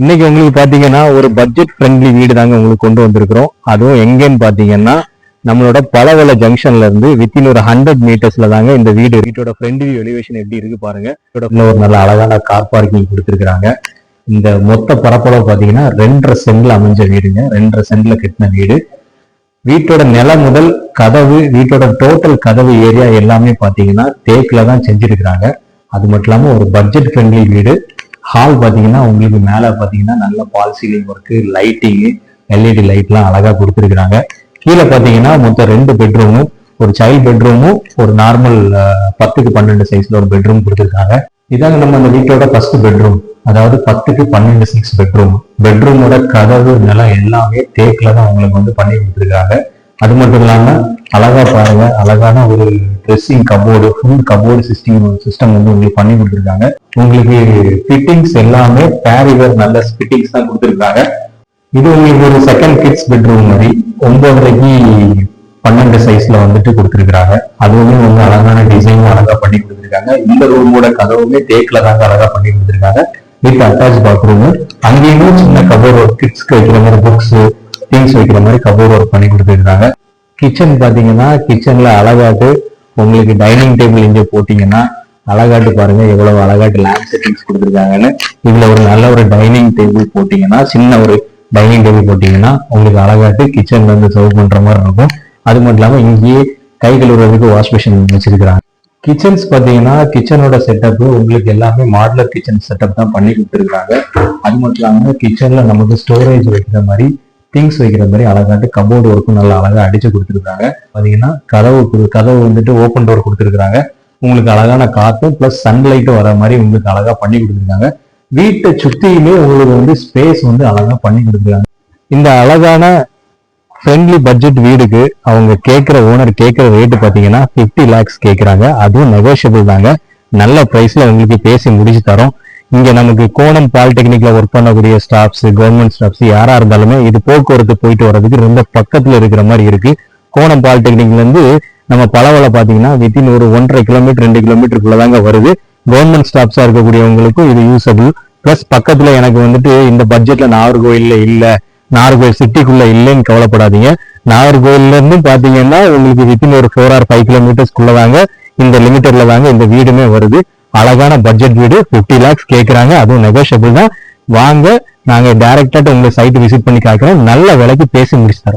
இன்னைக்கு உங்களுக்கு பாத்தீங்கன்னா ஒரு பட்ஜெட் ஃப்ரெண்ட்லி வீடு தாங்க உங்களுக்கு கொண்டு வந்திருக்கிறோம். அதுவும் எங்கன்னு பாத்தீங்கன்னா நம்மளோட பலவள ஜங்ஷன்ல இருந்து வித்தின் ஒரு ஹண்ட்ரட் மீட்டர்ஸ்ல தாங்க இந்த வீடு வீட்டோட ஃப்ரெண்ட் வியூ எலிவேஷன் எப்படி இருக்கு பாருங்க. ஒரு நல்ல அழகான கார் பார்க்கிங் கொடுத்துருக்காங்க இந்த மொத்த பரப்பளவு பாத்தீங்கன்னா ரெண்டரை சென்ட்ல அமைஞ்ச வீடுங்க. ரெண்டரை சென்ட்ல கட்டின வீடு. வீட்டோட நிலம் முதல் கதவு வீட்டோட டோட்டல் கதவு ஏரியா எல்லாமே பாத்தீங்கன்னா தேக்கில தான் செஞ்சிருக்கிறாங்க. அது மட்டும் இல்லாம ஒரு பட்ஜெட் ஃப்ரெண்ட்லி வீடு. ஹால் பார்த்தீங்கன்னா உங்களுக்கு மேலே பார்த்தீங்கன்னா நல்ல பால் சீலிங் ஒர்க்கு லைட்டிங்கு எல்இடி லைட்லாம் அழகாக கொடுத்துருக்குறாங்க. கீழே பார்த்தீங்கன்னா மொத்தம் ரெண்டு பெட்ரூமும் ஒரு சைல்ட் பெட்ரூமும் ஒரு நார்மல் பத்துக்கு பன்னெண்டு சைஸ்ல ஒரு பெட்ரூம் கொடுத்துருக்காங்க. இதாங்க நம்ம அந்த வீட்டோட ஃபர்ஸ்ட் பெட்ரூம் அதாவது பத்துக்கு பன்னெண்டு சிக்ஸ் பெட்ரூம் பெட்ரூமோட கதவு நிலம் எல்லாமே தேக்கில் தான் உங்களுக்கு வந்து பண்ணி கொடுத்துருக்காங்க. அது மட்டும் இல்லாமல் அழகா பாருங்க அழகான ஒரு dressing cupboard full cupboard system system வந்து உங்களுக்கு பண்ணி கொடுத்துருக்காங்க. உங்களுக்கு ஃபிட்டிங்ஸ் எல்லாமே பேரிவர் நல்ல ஃபிட்டிங்ஸ் தான் கொடுத்துருக்காங்க. இது உங்களுக்கு ஒரு செகண்ட் கிட்ஸ் பெட்ரூம் மாதிரி ஒன்பதரைக்கு பன்னெண்டு சைஸ்ல வந்துட்டு கொடுத்துருக்காங்க அதுவுமே வந்து அழகான டிசைன் அழகா பண்ணி கொடுத்துருக்காங்க. இந்த ரூமோட கதவுமே தேக்கில் தாங்க அழகா பண்ணி கொடுத்துருக்காங்க. வித் அட்டாச் பாத்ரூம் அங்கேயுமே சின்ன கபோர்ட் ஒர்க் கிட்ஸ்க்கு வைக்கிற மாதிரி புக்ஸ் திங்ஸ் வைக்கிற மாதிரி கபோர்ட் ஒர்க் பண்ணி கொடுத்துருக்காங்க. கிச்சன் பாத்தீங்கன்னா கிச்சன்ல அழகாட்டு உங்களுக்கு டைனிங் டேபிள் இங்கே போட்டீங்கன்னா அழகாட்டு பாருங்க எவ்வளவு அழகாட்டு லேப் செட்டிங்ஸ் கொடுத்துருக்காங்கன்னு. இதுல ஒரு நல்ல ஒரு டைனிங் டேபிள் போட்டீங்கன்னா சின்ன ஒரு டைனிங் டேபிள் போட்டீங்கன்னா உங்களுக்கு அழகாட்டு கிச்சன்ல இருந்து சர்வ் பண்ற மாதிரி இருக்கும். அது மட்டும் இல்லாம இங்கேயே கை கழுவுறதுக்கு வாஷ் மிஷின் வச்சிருக்கிறாங்க. கிச்சன்ஸ் பார்த்தீங்கன்னா கிச்சனோட செட்டப் உங்களுக்கு எல்லாமே மாடலர் கிச்சன் செட்டப் தான் பண்ணி கொடுத்துருக்காங்க அது மட்டும் இல்லாமல் கிச்சன்ல நமக்கு ஸ்டோரேஜ் வைக்கிற மாதிரி திங்ஸ் வைக்கிற மாதிரி அழகாட்டு கபோர்டு ஒர்க்கும் நல்லா அழகா அடிச்சு கொடுத்துருக்காங்க. பாத்தீங்கன்னா கதவு குடு- கதவு வந்துட்டு ஓப்பன் டோர் கொடுத்துருக்காங்க உங்களுக்கு அழகான காத்தும் பிளஸ் சன்லைட்டும் வர மாதிரி உங்களுக்கு அழகா பண்ணி கொடுத்துருக்காங்க. வீட்டை சுத்தியுமே உங்களுக்கு வந்து ஸ்பேஸ் வந்து அழகா பண்ணி கொடுத்துருக்காங்க. இந்த அழகான ஃப்ரெண்ட்லி பட்ஜெட் வீடுக்கு அவங்க கேட்குற ஓனர் கேட்குற ரேட்டு பார்த்தீங்கன்னா ஃபிஃப்டி லேக்ஸ் கேட்குறாங்க. அதுவும் நெகோஷியபிள் தாங்க. நல்ல ப்ரைஸில் உங்களுக்கு பேசி முடிச்சு தரோம். இங்கே நமக்கு கோணம் பாலிடெக்னிக்ல ஒர்க் பண்ணக்கூடிய ஸ்டாஃப்ஸ் கவர்மெண்ட் ஸ்டாஃப்ஸ் யாரா இருந்தாலுமே இது போக்குவரத்து போயிட்டு வர்றதுக்கு ரொம்ப பக்கத்தில் இருக்கிற மாதிரி இருக்கு. கோணம் பாலிடெக்னிக்ல இருந்து நம்ம பலவள பார்த்தீங்கன்னா வித்தின் ஒரு ஒன்றரை கிலோமீட்டர் ரெண்டு கிலோமீட்டருக்குள்ள தாங்க வருது. கவர்மெண்ட் ஸ்டாஃப்ஸா இருக்கக்கூடியவங்களுக்கும் இது யூஸபிள் ப்ளஸ் பக்கத்துல எனக்கு வந்துட்டு இந்த பட்ஜெட்ல நாகர்கோயில்ல இல்ல நாகர்கோயில் சிட்டிக்குள்ள இல்லைன்னு கவலைப்படாதீங்க. நாகர்கோயில்ல இருந்து பாத்தீங்கன்னா உங்களுக்கு வித்தின் ஒரு ஃபோர் ஆர் ஃபைவ் கிலோமீட்டர்ஸ்க்குள்ளதாங்க இந்த லிமிட்டட்ல தாங்க இந்த வீடுமே வருது. அழகான பட்ஜெட் வீடு 50 லேக்ஸ் கேட்குறாங்க அதுவும் நெகோஷியபிள் தான். வாங்க நாங்க டைரக்டா உங்களுக்கு சைட் விசிட் பண்ணி காக்கிறோம் நல்ல விலைக்கு பேசி முடிச்சு தரோம்.